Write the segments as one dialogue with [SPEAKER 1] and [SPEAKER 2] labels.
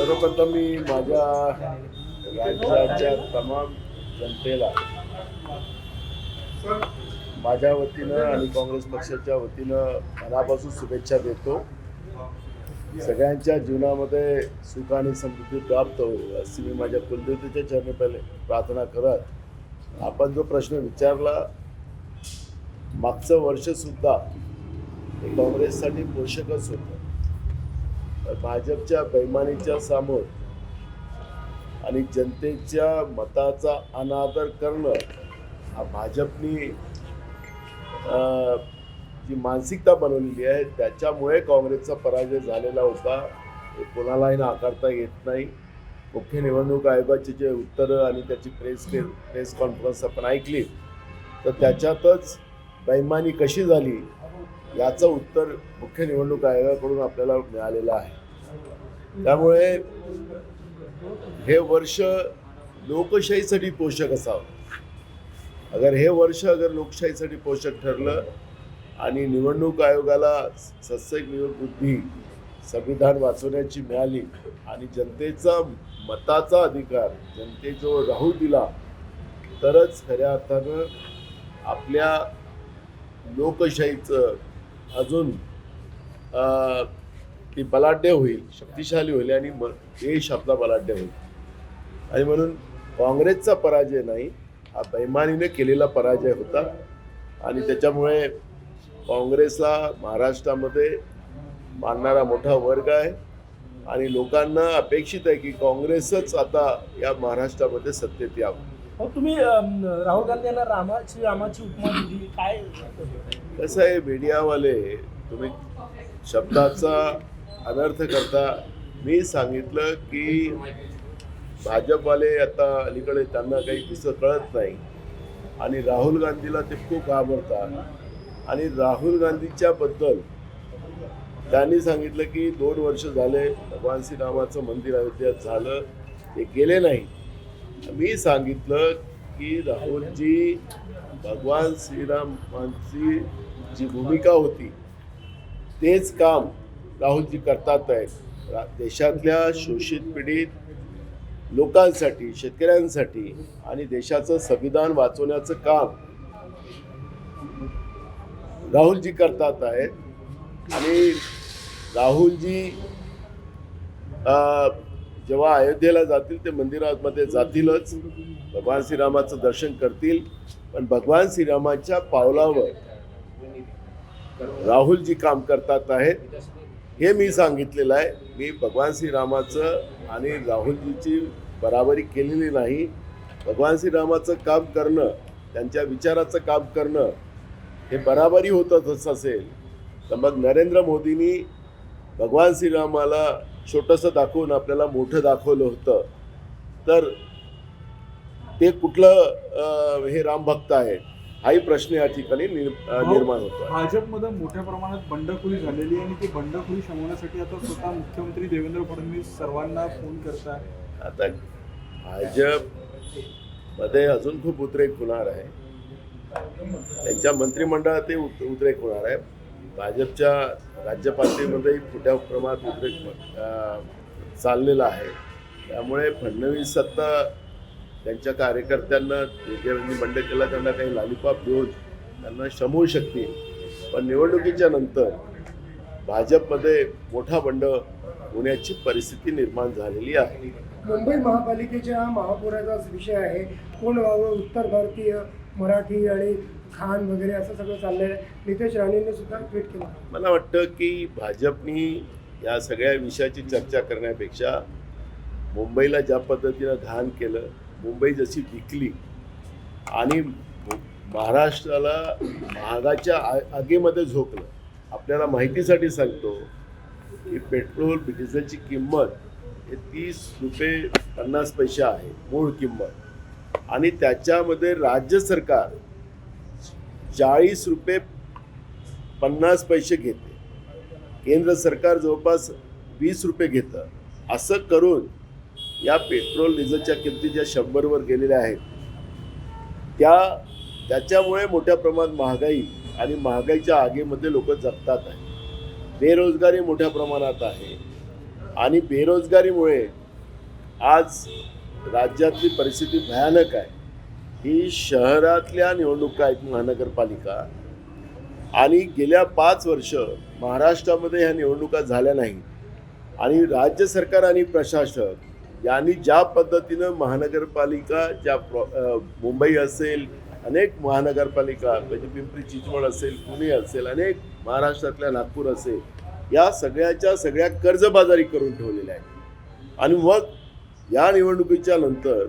[SPEAKER 1] सर्वप्रथम मी माझ्या राज्याच्या तमाम जनतेला माझ्या वतीनं आणि काँग्रेस पक्षाच्या वतीनं मनापासून शुभेच्छा देतो. सगळ्यांच्या जीवनामध्ये सुख आणि समृद्धी प्राप्त होईल अशी मी माझ्या कुलदेवतेच्या चरणी पहिले प्रार्थना करत आपण जो प्रश्न विचारला मागचं वर्षसुद्धा हे काँग्रेससाठी पोषकच होतं. भाजपच्या बैमानीच्या समोर आणि जनतेच्या मताचा अनादर करणं हा भाजपनी जी मानसिकता बनवलेली आहे त्याच्यामुळे काँग्रेसचा पराजय झालेला होता. हे कोणालाही नाकारता येत नाही. मुख्य निवडणूक आयोगाची जे उत्तरं आणि त्याची प्रेस प्रेस कॉन्फरन्स आपण ऐकली तर त्याच्यातच बैमानी कशी झाली याचं उत्तर मुख्य निवडणूक आयोगाकडून आपल्याला मिळालेलं आहे. त्यामुळे हे वर्ष लोकशाहीसाठी पोषक असावं. अगर हे वर्ष अगर लोकशाहीसाठी पोषक ठरलं आणि निवडणूक आयोगाला सत्सग बुद्धी संविधान वाचवण्याची मिळाली आणि जनतेचा मताचा अधिकार जनते जो राहू दिला तरच खऱ्या अर्थानं आपल्या लोकशाहीचं अजून अं, ती बलाढ्य होईल शक्तिशाली होईल आणि म देश आपला बलाढ्य होईल. आणि म्हणून काँग्रेसचा पराजय नाही हा बैमानीने केलेला पराजय होता. आणि त्याच्यामुळे काँग्रेसला महाराष्ट्रामध्ये मानणारा मोठा वर्ग आहे. आणि लोकांना अपेक्षित आहे की काँग्रेसच आता या महाराष्ट्रामध्ये सत्तेत यावं.
[SPEAKER 2] तुम्ही राहुल गांधी यांना रामाची रामाची उपमा दिली काय?
[SPEAKER 1] कसं आहे मीडियावाले तुम्ही शब्दाचा अनर्थ करता मी सांगितलं की भाजपवाले आता अलीकडे त्यांना काही दिसत कळत नाही. आणि राहुल गांधीला ते खूप घाबरतात. आणि राहुल गांधीच्या बद्दल त्यांनी सांगितलं की दोन वर्ष झाले भगवान श्रीरामाचं मंदिर अयोध्येत झालं ते गेले नाही. मी सांगितलं की राहुलजी भगवान श्रीरामांची जी भूमिका होती तेच काम राहुलजी करतात आहेत देशातल्या शोषित पीडित लोकांसाठी शेतकऱ्यांसाठी आणि देशाचं संविधान वाचवण्याचं काम राहुलजी करतात आहेत. आणि राहुलजी जेव्हा अयोध्येला जातील ते मंदिरामध्ये जातीलच. भगवान श्रीरामाचं दर्शन करतील. पण भगवान श्रीरामाच्या पावलावर राहुलजी काम करतात आहेत. हे मी सांगितलेलं आहे. मी भगवान श्रीरामाचं आणि राहुलजीची बराबरी केलेली नाही. भगवान श्रीरामाचं काम करणं त्यांच्या विचाराचं काम करणं हे बराबरी होतच असेल. तर मग नरेंद्र मोदींनी भगवान श्रीरामाला छोटंसं दाखवून आपल्याला मोठं दाखवलं होतं. तर ते कुठलं हे रामभक्त आहे हाही प्रश्न या ठिकाणी निर्माण होतो
[SPEAKER 3] भाजपमध्ये मोठ्या प्रमाणात बंडखोरी झालेली आहे आणि ती बंडखोरी शमवण्यासाठी आता स्वतः मुख्यमंत्री देवेंद्र फडणवीस सर्वांना फोन करताय.
[SPEAKER 1] आता भाजपमध्ये अजून खूप उद्रेक होणार आहे. त्यांच्या मंत्रिमंडळात ते उद- उद्रेक होणार आहे. भाजपच्या राज्य पातळीमध्येही मोठ्या प्रमाणात उद्रेक चाललेला आहे. त्यामुळे फडणवीस आता त्यांच्या कार्यकर्त्यांना ज्यांनी बंड केला त्यांना काही लालीपाप देऊन त्यांना शमवू शकतील. पण निवडणुकीच्या नंतर भाजपमध्ये मोठा बंड होण्याची परिस्थिती निर्माण झालेली आहे.
[SPEAKER 4] मुंबई महापालिकेच्या महापौराचा विषय आहे कोण व्हावं? उत्तर भारतीय मराठी आणि खान वगैरे असं सगळं चाललंय. नितेश राणेंनी सुद्धा ट्विट केलं.
[SPEAKER 1] मला वाटतं की भाजपनी या सगळ्या विषयाची चर्चा करण्यापेक्षा मुंबईला ज्या पद्धतीनं घाण केलं मुंबई जशी विकली आणि महाराष्ट्राला महागाच्या आ- आगीमध्ये झोपलं आपल्याला माहितीसाठी सांगतो की पेट्रोल डिझेलची किंमत हे तीस रुपये पन्नास पैसे आहे मूळ किंमत. आणि त्याच्यामध्ये राज्य सरकार चाळीस रुपये पन्नास पैसे घेते. केंद्र सरकार जवळपास वीस रुपये घेतं. असं करून या पेट्रोल डिझेलच्या किमती ज्या शंभरवर गेलेल्या आहेत त्या त्याच्यामुळे मोठ्या प्रमाणात महागाई आणि महागाईच्या आगीमध्ये लोक जगतात आहे बेरोजगारी मोठ्या प्रमाणात आहे आणि बेरोजगारीमुळे आज राज्यातली परिस्थिती भयानक आहे. ही शहरातल्या निवडणुका आहेत महानगरपालिका आणि गेल्या पाच वर्ष महाराष्ट्रामध्ये ह्या निवडणुका झाल्या नाही आणि राज्य सरकार आणि प्रशासक यांनी ज्या पद्धतीनं महानगरपालिका ज्या प्रॉ मुंबई असेल अनेक महानगरपालिका म्हणजे पिंपरी चिंचवड असेल पुणे असेल अनेक महाराष्ट्रातल्या नागपूर असेल या सगळ्याच्या सगळ्या कर्जबाजारी करून ठेवलेल्या आहेत. आणि मग या निवडणुकीच्या नंतर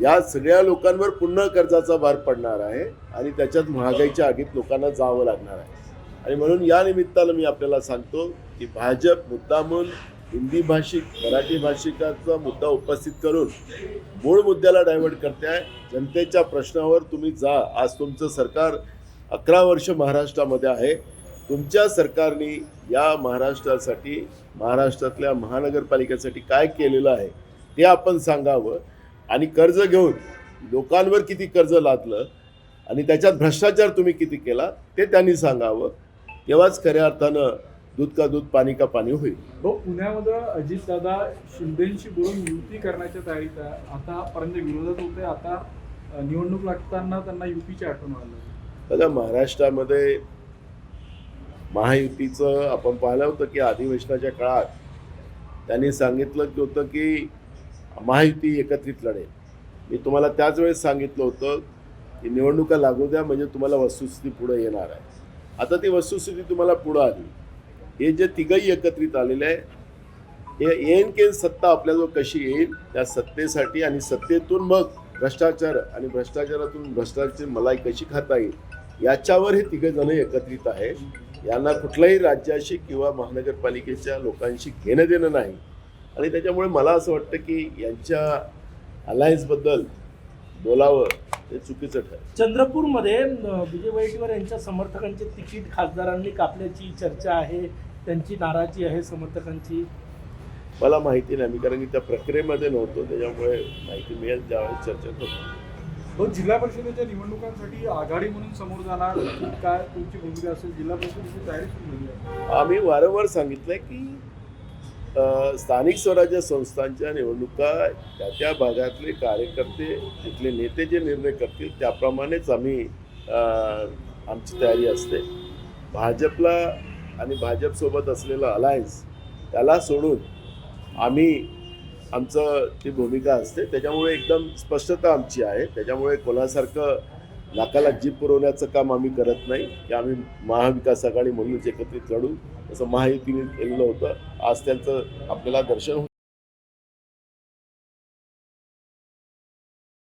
[SPEAKER 1] या सगळ्या लोकांवर पुन्हा कर्जाचा भार पडणार आहे आणि त्याच्यात महागाईच्या आगीत लोकांना जावं लागणार आहे. आणि म्हणून या निमित्तानं मी आपल्याला सांगतो की भाजप मुद्दामून हिंदी भाषिक मराठी भाषिकाचा मुद्दा उपस्थित करून मूळ मुद्द्याला डायव्हर्ट करते जनतेच्या प्रश्नावर तुम्ही जा. आज तुमचं सरकार अकरा वर्ष महाराष्ट्रामध्ये आहे. तुमच्या सरकारने या महाराष्ट्रासाठी महाराष्ट्रातल्या महानगरपालिकेसाठी काय केलेलं आहे ते आपण सांगावं. आणि कर्ज घेऊन लोकांवर किती कर्ज लादलं आणि त्याच्यात भ्रष्टाचार तुम्ही किती केला ते त्यांनी सांगावं. तेव्हाच खऱ्या अर्थानं दूध का दूध पाणी का पाणी होईल.
[SPEAKER 3] हो पुण्यामध्ये अजितदादा शिंदेशी बोलून युती करण्याच्या तयारीत आहे. आतापर्यंत विरोधात होते आता निवडणूक लागताना त्यांना युतीची आठवण आलं.
[SPEAKER 1] बघा महाराष्ट्रामध्ये महायुतीचं आपण पाहिलं होतं की अधिवेशनाच्या काळात त्यांनी सांगितलं की होतं की महायुती एकत्रित लढेल. मी तुम्हाला त्याच वेळेस सांगितलं होतं की निवडणुका लागू द्या म्हणजे तुम्हाला वस्तुस्थिती पुढे येणार आहे. आता ती वस्तुस्थिती तुम्हाला पुढं आली. हे जे तिघही एकत्रित आलेले आहे हे एन के सत्ता आपल्याजवळ कशी येईल त्या सत्तेसाठी आणि सत्तेतून मग भ्रष्टाचार आणि भ्रष्टाचारातून भ्रष्टाचार मलाई कशी खाता येईल याच्यावर हे तिघे जण एकत्रित आहे यांना कुठल्याही राज्याशी किंवा महानगरपालिकेच्या लोकांशी घेणं देणं नाही. आणि त्याच्यामुळे मला असं वाटतं की यांच्या अलायन्सबद्दल बोलावं हे चुकीचं ठरेल.
[SPEAKER 2] चंद्रपूरमध्ये विजय वडेट्टीवार यांच्या समर्थकांचे तिकीट खासदारांनी कापल्याची चर्चा आहे. त्यांची नाराजी आहे समर्थकांची.
[SPEAKER 1] मला माहिती नाही मी कारण की त्या प्रक्रियेमध्ये नव्हतो त्याच्यामुळे माहिती मिळेल त्यावेळेस चर्चा करतो
[SPEAKER 3] हो जिल्हा परिषदेच्या निवडणुकांसाठी आघाडी म्हणून समोर जाणार की काय तुमची भूमिका असेल? जिल्हा परिषदेची तयारी सुरू झाली आहे.
[SPEAKER 1] आम्ही वारंवार सांगितलंय की स्थानिक स्वराज्य संस्थांच्या निवडणुका त्या त्या भागातले कार्यकर्ते तिथले नेते जे निर्णय करतील त्याप्रमाणेच आम्ही आमची तयारी असते. भाजपला आणि भाजपसोबत असलेला अलायन्स त्याला सोडून आम्ही आमचं ती भूमिका असते. त्याच्यामुळे एकदम स्पष्टता आमची आहे. त्याच्यामुळे कोणासारखं नाकाला जीप पुरवण्याचं काम आम्ही करत नाही. की आम्ही महाविकास आघाडी म्हणूनच एकत्रित लढू. तसं महायुतीने केलेलं होतं. आज त्यांचं आपल्याला दर्शन होतं